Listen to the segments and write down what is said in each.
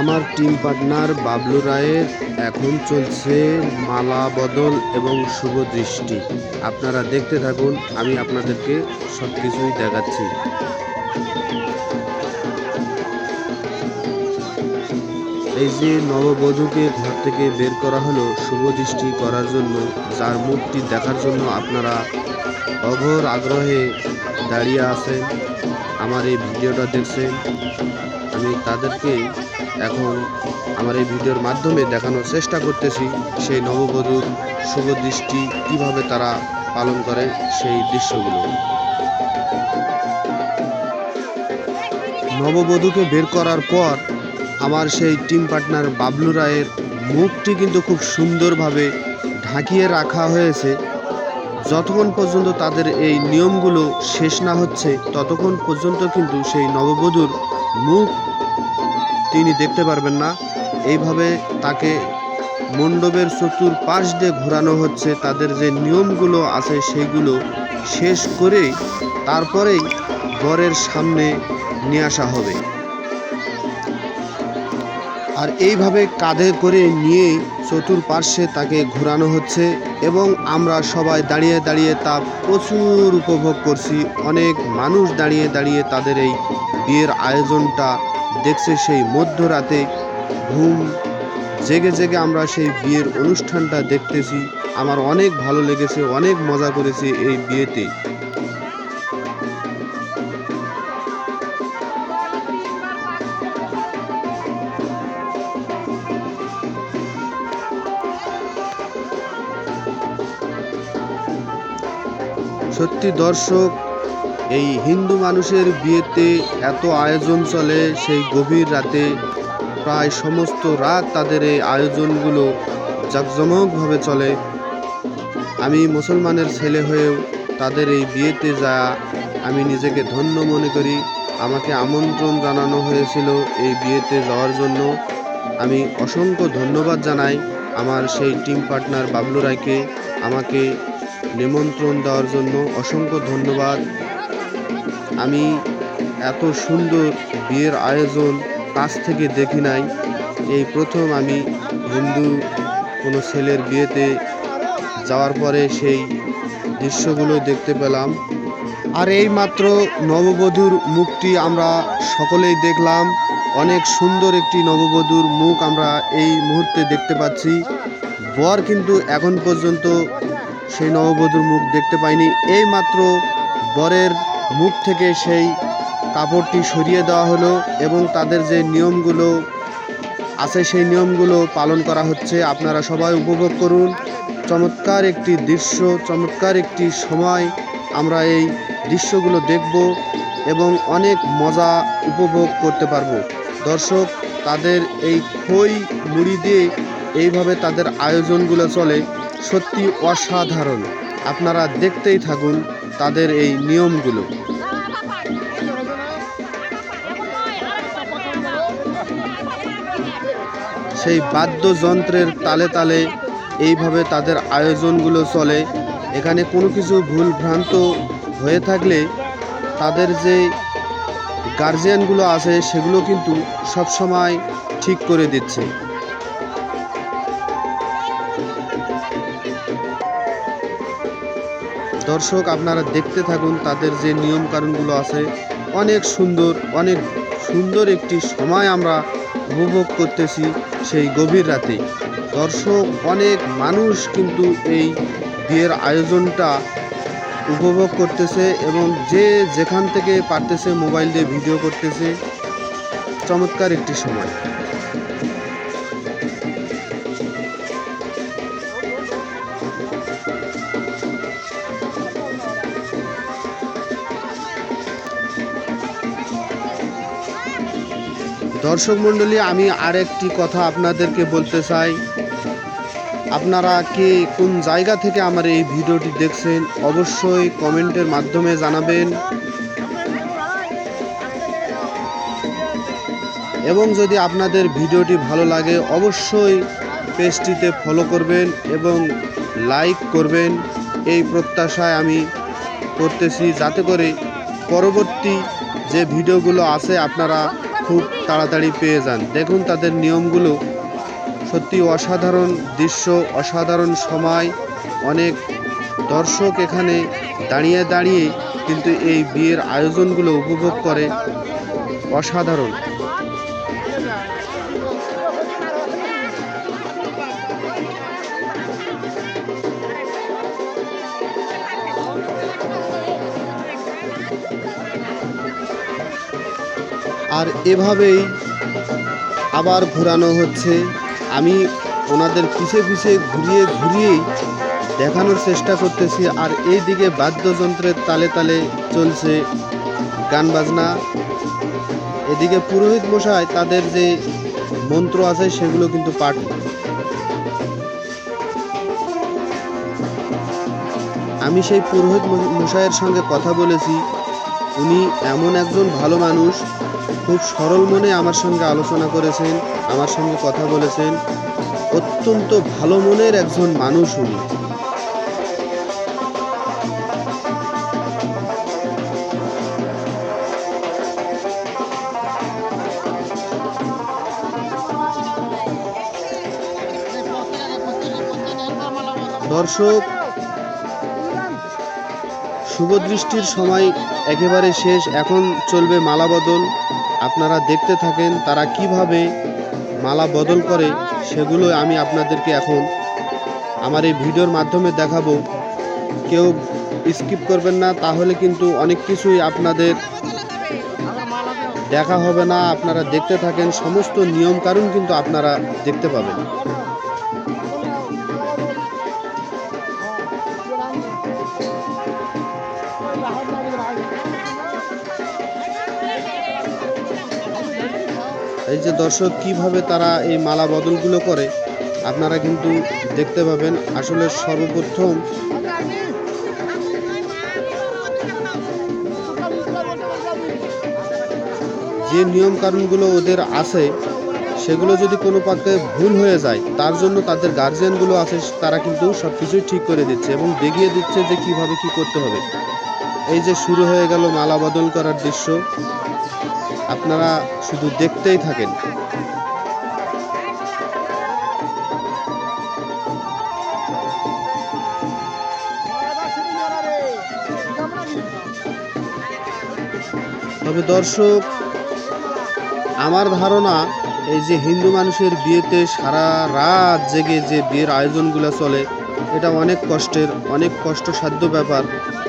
আমার team partner Bablu রায়ের এখন চলছে মালা বদল এবং শুভ দৃষ্টি। আপনারা দেখতে থাকুন, আমি আপনাদেরকে সব কিছুই দেখাচ্ছি। এই যে নববধূকে ঘর থেকে বের করা হলো শুভ দৃষ্টি করার জন্য, যার মুখটি দেখার জন্য আপনারা অঘোর আগ্রহে দাঁড়িয়ে আছেন, আমার এই ভিডিওটা দেখছেন। আমি তাদেরকে এখন আমার এই ভিডিওর মাধ্যমে দেখানোর চেষ্টা করতেছি সেই নববধূর শুভ দৃষ্টি কীভাবে তারা পালন করে সেই দৃশ্যগুলো। নববধূকে বের করার পর আমার সেই টিম পার্টনার বাবলু রায়ের মুখটি কিন্তু খুব সুন্দরভাবে ঢাকিয়ে রাখা হয়েছে। যতক্ষণ পর্যন্ত তাদের এই নিয়মগুলো শেষ না হচ্ছে, ততক্ষণ পর্যন্ত কিন্তু সেই নববধূর মুখ তিনি দেখতে পারবেন না। এইভাবে তাকে মণ্ডপের চতুর পাশ দিয়ে ঘোরানো হচ্ছে। তাদের যে নিয়মগুলো আছে সেইগুলো শেষ করে তারপরেই বরের সামনে নিয়ে আসা হবে। আর এইভাবে কাঁধে করে নিয়ে চতুর্পার্শ্বে তাকে ঘোরানো হচ্ছে এবং আমরা সবাই দাঁড়িয়ে দাঁড়িয়ে তা প্রচুর উপভোগ করছি। অনেক মানুষ দাঁড়িয়ে দাঁড়িয়ে তাদের এই বিয়ের আয়োজনটা দেখছে সেই মধ্যরাতে। ঘুম জেগে জেগে আমরা সেই বিয়ের অনুষ্ঠানটা দেখতেছি। আমার অনেক ভালো লেগেছে, অনেক মজা করেছি এই বিয়েতে। সত্যি দর্শক, এই হিন্দু মানুষের বিয়েতে এত আয়োজন চলে সেই গভীর রাতে। প্রায় সমস্ত রাত তাদের এই আয়োজনগুলো জাঁকজমকভাবে চলে। আমি মুসলমানের ছেলে হয়েও তাদের এই বিয়েতে যা আমি নিজেকে ধন্য মনে করি। আমাকে আমন্ত্রণ জানানো হয়েছিল এই বিয়েতে যাওয়ার জন্য। আমি অসংখ্য ধন্যবাদ জানাই আমার সেই টিম পার্টনার বাবলু রায়কে। আমাকে নিমন্ত্রণ দেওয়ার জন্য অসংখ্য ধন্যবাদ। আমি এত সুন্দর বিয়ের আয়োজন কাছ থেকে দেখি নাই। এই প্রথম আমি হিন্দু কোনো ছেলের বিয়েতে যাওয়ার পরে সেই দৃশ্যগুলো দেখতে পেলাম। আর এই মাত্র নববধূর মুখটি আমরা সকলেই দেখলাম। অনেক সুন্দর একটি নববধূর মুখ আমরা এই মুহূর্তে দেখতে পাচ্ছি। বর কিন্তু এখন পর্যন্ত সেই নববধূর মুখ দেখতে পাইনি। এই মাত্র বরের মুখ থেকে সেই কাপড়টি সরিয়ে দেওয়া হলো এবং তাদের যে নিয়মগুলো আছে, সেই নিয়মগুলো পালন করা হচ্ছে। আপনারা সবাই উপভোগ করুন। চমৎকার একটি দৃশ্য, চমৎকার একটি সময় আমরা এই দৃশ্যগুলো দেখব এবং অনেক মজা উপভোগ করতে পারব। দর্শক, তাদের এই খই মুড়ি দিয়ে এইভাবে তাদের আয়োজনগুলো চলে। সত্যি অসাধারণ। আপনারা দেখতেই থাকুন তাদের এই নিয়মগুলো। সেই বাদ্যযন্ত্রের তালে তালে এইভাবে তাদের আয়োজনগুলো চলে। এখানে কোনো কিছু ভুল ভ্রান্ত হয়ে থাকলে তাদের যে গার্জিয়ানগুলো আছে সেগুলো কিন্তু সবসময় ঠিক করে দিচ্ছে। দর্শক, আপনারা দেখতে থাকুন, তাদের যে নিয়ম কানুনগুলো আছে। অনেক সুন্দর অনেক সুন্দর একটি সময় আমরা উপভোগ করতেছি সেই গভীর রাতে। দর্শক, অনেক মানুষ কিন্তু এই বিয়ের আয়োজনটা উপভোগ করতেছে এবং যে যেখান থেকে পারতেছে মোবাইল দিয়ে ভিডিও করতেছে। চমৎকার একটি সময়। দর্শক মণ্ডলী, আমি আরেকটি কথা আপনাদেরকে বলতে চাই। আপনারা কে কোন জায়গা থেকে আমার এই ভিডিওটি দেখছেন, অবশ্যই কমেন্টের মাধ্যমে জানাবেন। এবং যদি আপনাদের ভিডিওটি ভালো লাগে, অবশ্যই পেজটিতে ফলো করবেন এবং লাইক করবেন। এই প্রত্যাশায় আমি করতেছি, যাতে করে পরবর্তী যে ভিডিওগুলো আছে, আপনারা খুব তাড়াতাড়ি পেয়ে যান। দেখুন তাদের নিয়মগুলো। সত্যি অসাধারণ দৃশ্য, অসাধারণ সময়। অনেক দর্শক এখানে দাঁড়িয়ে দাঁড়িয়ে কিন্তু এই বিয়ের আয়োজনগুলো উপভোগ করে। অসাধারণ। আর এভাবেই আবার ঘোরানো হচ্ছে। আমি ওনাদের পিছে পিছে ঘুরিয়ে ঘুরিয়েই দেখানোর চেষ্টা করতেছি আর এই দিকে বাদ্যযন্ত্রের তালে তালে চলছে গান বাজনা। এদিকে পুরোহিত মশাই তাদের যে মন্ত্র আছে সেগুলো কিন্তু পাঠ আমি সেই পুরোহিত মশাইয়ের সঙ্গে কথা বলেছি। উনি এমন একজন ভালো মানুষ খুব সরল মনে আমার সঙ্গে আলোচনা করেছেন, আমার সঙ্গে কথা বলেছেন। অত্যন্ত ভালো মনের একজন মানুষ উনি। দর্শক শুভদৃষ্টির সময় একেবারে শেষ। এখন চলবে মালা বদল। আপনারা দেখতে থাকেন তারা কীভাবে মালা বদল করে, সেগুলো আমি আপনাদেরকে এখন আমার এই ভিডিওর মাধ্যমে দেখাবো। কেউ স্কিপ করবেন না, তাহলে কিন্তু অনেক কিছুই আপনাদের দেখা হবে না। আপনারা দেখতে থাকেন, সমস্ত নিয়ম কানুন কিন্তু আপনারা দেখতে পাবেন। এই যে দর্শক, কীভাবে তারা এই মালা বদলগুলো করে, আপনারা কিন্তু দেখতে পাবেন। আসলে সর্বপ্রথম যে নিয়ম কানুনগুলো ওদের আছে, সেগুলো যদি কোনো পাকে ভুল হয়ে যায়, তার জন্য তাদের গার্জিয়ানগুলো আছে, তারা কিন্তু সব কিছুই ঠিক করে দিচ্ছে এবং দেখিয়ে দিচ্ছে যে কীভাবে কি করতে হবে। এই যে শুরু হয়ে গেল মালা বদল করার দৃশ্য। আপনারা শুধু দেখতেই থাকেন। তবে দর্শক, আমার ধারণা এই যে হিন্দু মানুষের বিয়েতে সারা রাত জেগে যে বিয়ের আয়োজনগুলো চলে, এটা অনেক কষ্টের, অনেক কষ্টসাধ্য ব্যাপার।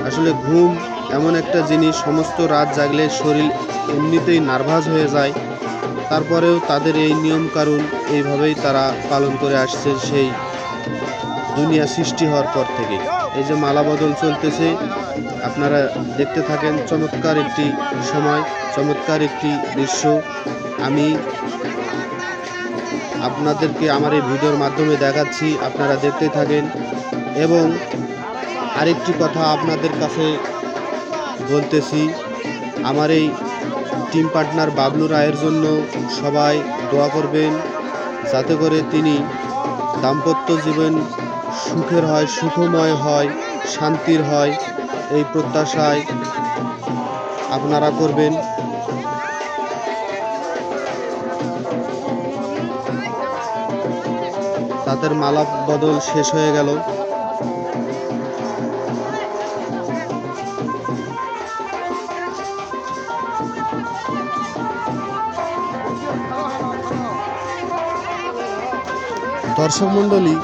আসলে ঘুম এমন একটা জিনিস, সমস্ত রাত জাগলে শরীর এমনিতেই নার্ভাস হয়ে যায়। তারপরেও তাদের এই নিয়ম কারণ এইভাবেই তারা পালন করে আসছে সেই দুনিয়া সৃষ্টি হওয়ার পর থেকে। এই যে মালা বদল চলতেছে, আপনারা দেখতে থাকেন, চমৎকার একটি সময়, চমৎকার একটি দৃশ্য। আমি আপনাদেরকে আমার এই ভিডিওর মাধ্যমে দেখাচ্ছি, আপনারা দেখতে থাকেন। এবং আরেকটি কথা আপনাদের কাছে বলতেছি, আমার এই টিম পার্টনার বাবলু রায়ের জন্য সবাই দোয়া করবেন, যাতে করে তিনি দাম্পত্য জীবন সুখের হয়, সুখময় হয়, শান্তির হয়, এই প্রত্যাশায় আপনারা করবেন। তাদের মালা বদল শেষ হয়ে গেল। দর্শক মণ্ডলী,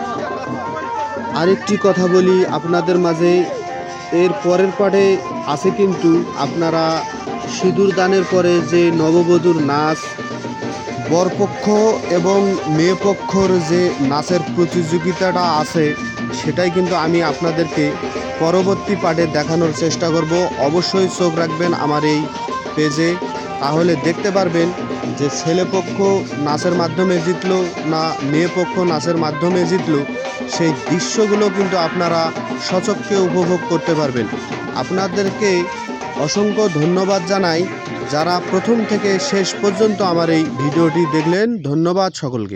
আরেকটি কথা বলি আপনাদের মাঝে। এর পরের পাটে আছে কিন্তু আপনারা সিঁদুর দানের পরে যে নববধূর নাচ, বরপক্ষ এবং মেয়ে পক্ষর যে নাচের প্রতিযোগিতাটা আছে, সেটাই কিন্তু আমি আপনাদেরকে পরবর্তী পার্টে দেখানোর চেষ্টা করব। অবশ্যই চোখ রাখবেন আমার এই পেজে। তাহলে দেখতে পারবেন যে ছেলেপক্ষ নাচের মাধ্যমে জিতলো না মেয়ে পক্ষ নাচের মাধ্যমে জিতলো, সেই দৃশ্যগুলো কিন্তু আপনারা সচক্ষে উপভোগ করতে পারবেন। আপনাদেরকে অসংখ্য ধন্যবাদ জানাই। যারা প্রথম থেকে শেষ পর্যন্ত আমার এই ভিডিওটি দেখলেন, ধন্যবাদ সকলকে।